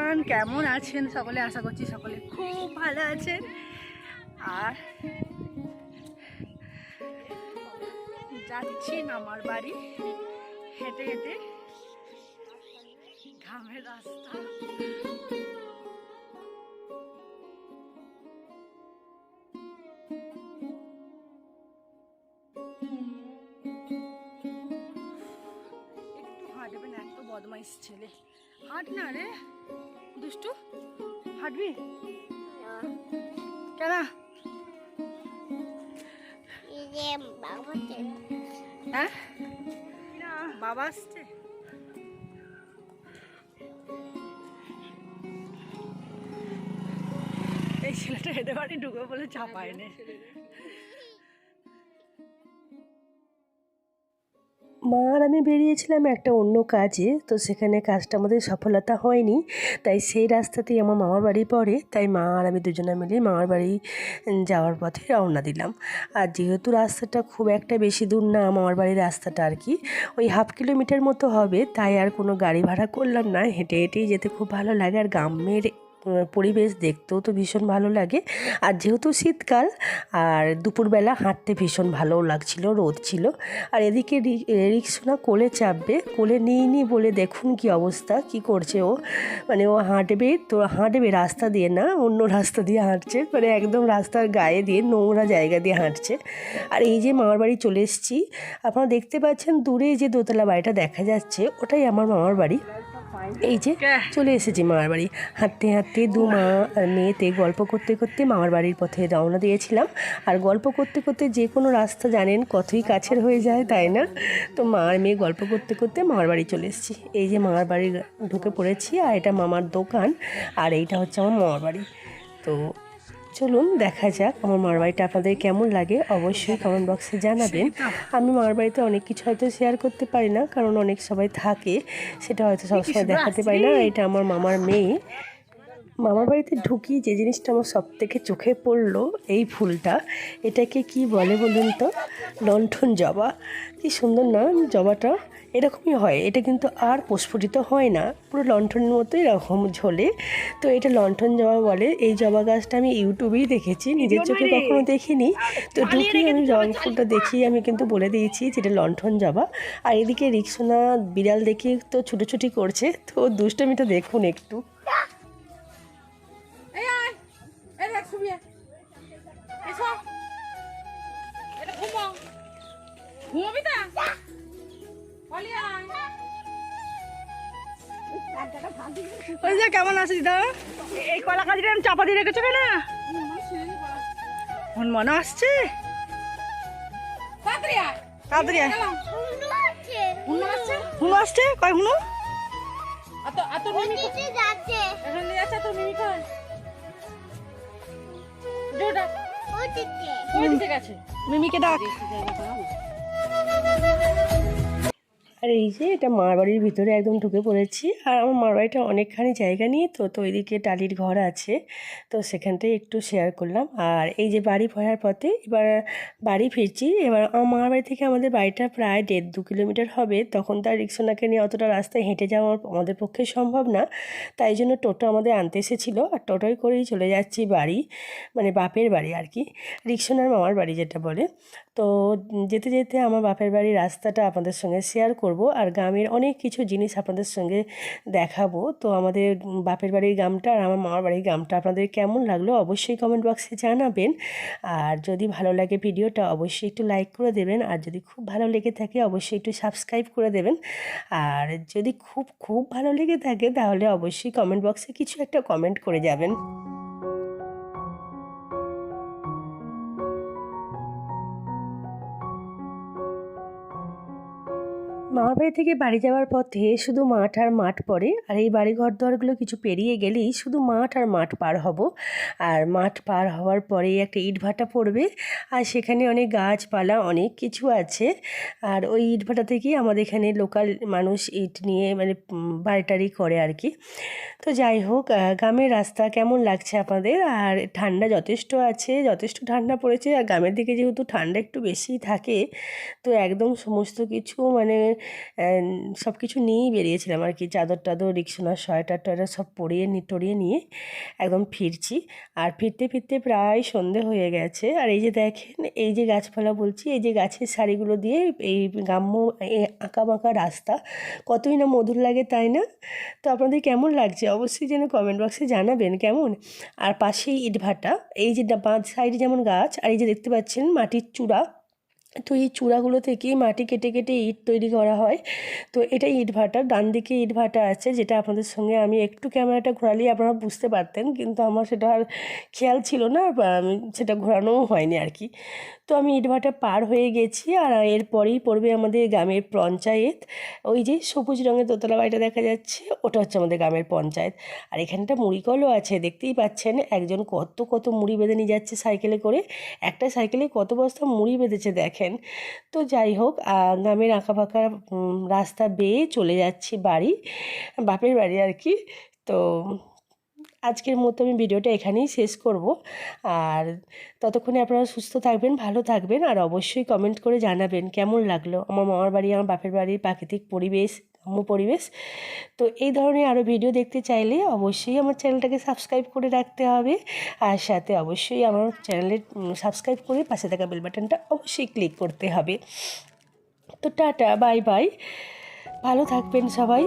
Everyone কেমন আছেন সকলে? আশা করছি সকলে খুব ভালো আছেন। আর যাচ্ছি আমার বাড়ি। হেঁটে হেঁটে ঘামের রাস্তা। একটু হাঁটবে না এত বদমাইশ ছেলে। হাঁট না রে? দুষ্টু? হাঁটবি? কেন? হ্যাঁ? বাবা আসছে? এই ছেলেটা হেঁটে বাড়ি ঢুকে বলে চাপায় নে। মা আর আমি বেরিয়েছিলাম একটা অন্য কাজে, তো সেখানে কাজটা আমাদের সফলতা হয়নি। তাই সেই রাস্তাতেই আমার মামার বাড়ি পড়ে, তাই মা আর আমি দুজনে মিলে মামার বাড়ি যাওয়ার পথে রওনা দিলাম। আর যেহেতু রাস্তাটা খুব একটা বেশি দূর না মামার বাড়ির রাস্তাটা আর কি, ওই হাফ কিলোমিটার মতো হবে, তাই আর কোনো গাড়ি ভাড়া করলাম না, হেঁটে হেঁটেই যেতে খুব ভালো লাগে। আর গ্রামের পরিবেশ দেখতেও তো ভীষণ ভালো লাগে। আর যেহেতু শীতকাল, আর দুপুরবেলা হাঁটতে ভীষণ ভালোও লাগছিল, রোদ ছিল। আর এদিকে রিক্সোনা কোলে চাপবে, কোলে নিই নি বলে, দেখুন কি অবস্থা, কি করছে ও। মানে ও হাঁটবে, তো হাঁটবে রাস্তা দিয়ে না, অন্য রাস্তা দিয়ে হাঁটছে। মানে একদম রাস্তার গায়ে দিয়ে, নোংরা জায়গা দিয়ে হাঁটছে। আর এই যে মামার বাড়ি চলে এসেছি, আপনারা দেখতে পাচ্ছেন, দূরে যে দোতলা বাড়িটা দেখা যাচ্ছে, ওটাই আমার মামার বাড়ি। এই যে চলে এসেছি মামার বাড়ি। হাঁটতে হাঁটতে দু মা মেয়েতে গল্প করতে করতে মামার বাড়ির পথে রওনা দিয়েছিলাম। আর গল্প করতে করতে যে কোনো রাস্তা জানেন কতই কাছের হয়ে যায়, তাই না? তো মা আর মেয়ে গল্প করতে করতে মামার বাড়ি চলে এসেছি। এই যে মামার বাড়ি ঢুকে পড়েছি আর এটা মামার দোকান। আর এইটা হচ্ছে আমার মামার বাড়ি। তো চলুন দেখা যাক আমার মামার বাড়িটা আপনাদের কেমন লাগে। অবশ্যই কমেন্ট বক্সে জানাবেন। আমি মামার বাড়িতে অনেক কিছু হয়তো শেয়ার করতে পারি না কারণ অনেক সবাই থাকে। সেটা হয়তো সবসময় দেখাতে পারি না। আর এটা আমার মামার মেয়ে। মামার বাড়িতে ঢুকি যে জিনিসটা আমার সব থেকে চোখে পড়ল এই ফুলটা। এটাকে কি বলে বলুন তো? লণ্ঠন জবা। কি সুন্দর না জবাটা? এরকমই হয়। এটা কিন্তু আর প্রস্ফুটিত হয় না। পুরো লণ্ঠনের মতো এরকম ঝোলে। তো এটা লণ্ঠন জবা বলে। এই জবা গাছটা আমি ইউটিউবেই দেখেছি। নিজের চোখে কখনো দেখিনি। তো ঢুকি আমি জবা ফুলটা দেখি। আমি কিন্তু বলে দিয়েছি যে এটা লণ্ঠন জবা। আর এদিকে রিক্সোনা বিড়াল দেখে তো ছুটোছুটি করছে। তো দুষ্টমিটা দেখুন একটু। এই এসো। এটা ঘুমো। ঘুমবি তা? ওই যে কেমন আছিস দিদা এই কলা কাজিটা আমি চাপা দিয়ে রেখেছো কেন? মন মনে আসছে? তাড়াতাড়ি হুনু আসছে? হুনু আসছে? কয় হুনু এত এত মিমি এখন যাচ্ছে কয় মিমিকে ডাক। আর এই যে এটা মার বাড়ির ভিতরে একদম ঢুকে পড়েছি। আর আমার মার বাড়িটা অনেকখানি জায়গা নিয়ে, তো তো এদিকে টালির ঘর আছে। তো সেখানটাই একটু শেয়ার করলাম। আর এই যে বাড়ি ফেরার পথে এবার বাড়ি ফিরছি। এবার আমার মার বাড়ি থেকে আমাদের বাড়িটা প্রায় দেড় দু কিলোমিটার হবে। তখন তার রিক্সানাকে নিয়ে অতটা রাস্তায় হেঁটে যাওয়া আমাদের পক্ষে সম্ভব না। তাই জন্য টোটো আমাদের আনতে এসেছিল। আর টোটোয় করেই চলে যাচ্ছি বাড়ি মানে বাপের বাড়ি আর কি। রিক্সোনার মামার বাড়ি যেটা বলে। তো যেতে যেতে আমার বাপের বাড়ির রাস্তাটা আপনাদের সঙ্গে শেয়ার করব। আর গ্রামের অনেক কিছু জিনিস আপনাদের সঙ্গে দেখাবো। তো আমাদের বাপের বাড়ির গ্রামটা আর আমার মামার বাড়ির গ্রামটা আপনাদের কেমন লাগল অবশ্যই কমেন্ট বক্সে জানাবেন। আর যদি ভালো লাগে ভিডিওটা অবশ্যই একটু লাইক করে দেবেন। আর যদি খুব ভালো লেগে থাকে অবশ্যই একটু সাবস্ক্রাইব করে দেবেন। আর যদি খুব খুব ভালো লেগে থাকে তাহলে অবশ্যই কমেন্ট বক্সে কিছু একটা কমেন্ট করে যাবেন। মামার বাড়ি থেকে বাড়ি যাওয়ার পথে শুধু মাঠ আর মাঠ পড়ে আর এই বাড়ি ঘর দোয়ারগুলো কিছু পেরিয়ে গেলেই শুধু মাঠ আর মাঠ পার হব। আর মাঠ পার হওয়ার পরেই একটা ইটভাটা পড়বে আর সেখানে অনেক গাছপালা অনেক কিছু আছে। আর ওই ইটভাটা থেকেই আমাদের এখানে লোকাল মানুষ ইট নিয়ে মানে উম, বাড়ি টাড়ি করে আর কি। তো যাই হোক গ্রামের রাস্তা কেমন লাগছে আপনাদের? আর ঠান্ডা যথেষ্ট আছে যথেষ্ট ঠান্ডা পড়েছে আর গ্রামের দিকে যেহেতু ঠান্ডা একটু বেশিই থাকে তো একদম সমস্ত কিছু মানে সব কিছু নিয়েই বেরিয়েছিলাম আর কি। চাদর টাদর রিক্সোনার সোয়েটার টয়েটার সব পরিয়ে টরিয়ে নিয়ে একদম ফিরছি। আর ফিরতে ফিরতে প্রায় সন্ধে হয়ে গেছে। আর এই যে দেখেন, এই যে গাছপালা বলছি, এই যে গাছের শাড়িগুলো দিয়ে এই গ্রাম্য এই আঁকা বাঁকা রাস্তা, কতই না মধুর লাগে তাই না? তো আপনাদের কেমন লাগছে? অবশ্যই যেন কমেন্ট বক্সে জানাবেন, কেমন? আর পাশেই ইটভাটা, এই যে বাঁ সাইডে যেমন গাছ, আর এই যে দেখতে পাচ্ছেন মাটির চূড়া তো এই চূড়াগুলো থেকেই মাটি কেটে কেটে ইট তৈরি করা হয়। তো এটা ইট ভাটা, ডান দিকে ইট ভাটা আছে, যেটা আপনাদের সঙ্গে আমি একটু ক্যামেরাটা ঘোরালেই আপনারা বুঝতে পারতেন, কিন্তু আমার সেটা আর খেয়াল ছিল না আমি সেটা ঘোরানোও হয়নি আর কি। তো আমি ইট ভাটা পার হয়ে গেছি, আর এরপরেই পড়বে আমাদের গ্রামের পঞ্চায়েত। ওই যে সবুজ রঙের দোতলা বাড়িটা দেখা যাচ্ছে, ওটা হচ্ছে আমাদের গ্রামের পঞ্চায়েত। আর এখানটা মুড়িকলও আছে, দেখতেই পাচ্ছেন, একজন কত কত মুড়ি বেঁধে নিয়ে যাচ্ছে সাইকেলে করে। একটা সাইকেলে কত বস্তা মুড়ি বেঁধেছে দেখেন। তো যাই হোক গ্রামের আঁকাবাঁকা ফাঁকা রাস্তা বেয়ে চলে যাচ্ছি বাড়ি, বাপের বাড়ি আর কি। তো আজকের মতো আমি ভিডিওটা এখানেই শেষ করব। আর ততক্ষণে আপনারা সুস্থ থাকবেন, ভালো থাকবেন, আর অবশ্যই কমেন্ট করে জানাবেন কেমন লাগল? আমার মামার বাড়ি, আমার বাপের বাড়ির প্রাকৃতিক পরিবেশ গ্রাম্য পরিবেশ। তো এই ধরনের আরও ভিডিও দেখতে চাইলে অবশ্যই আমার চ্যানেলটাকে সাবস্ক্রাইব করে রাখতে হবে। আর সাথে অবশ্যই আমার চ্যানেলে সাবস্ক্রাইব করে পাশে থাকা বেল বাটনটা অবশ্যই ক্লিক করতে হবে। তো টাটা বাই বাই ভালো থাকবেন সবাই।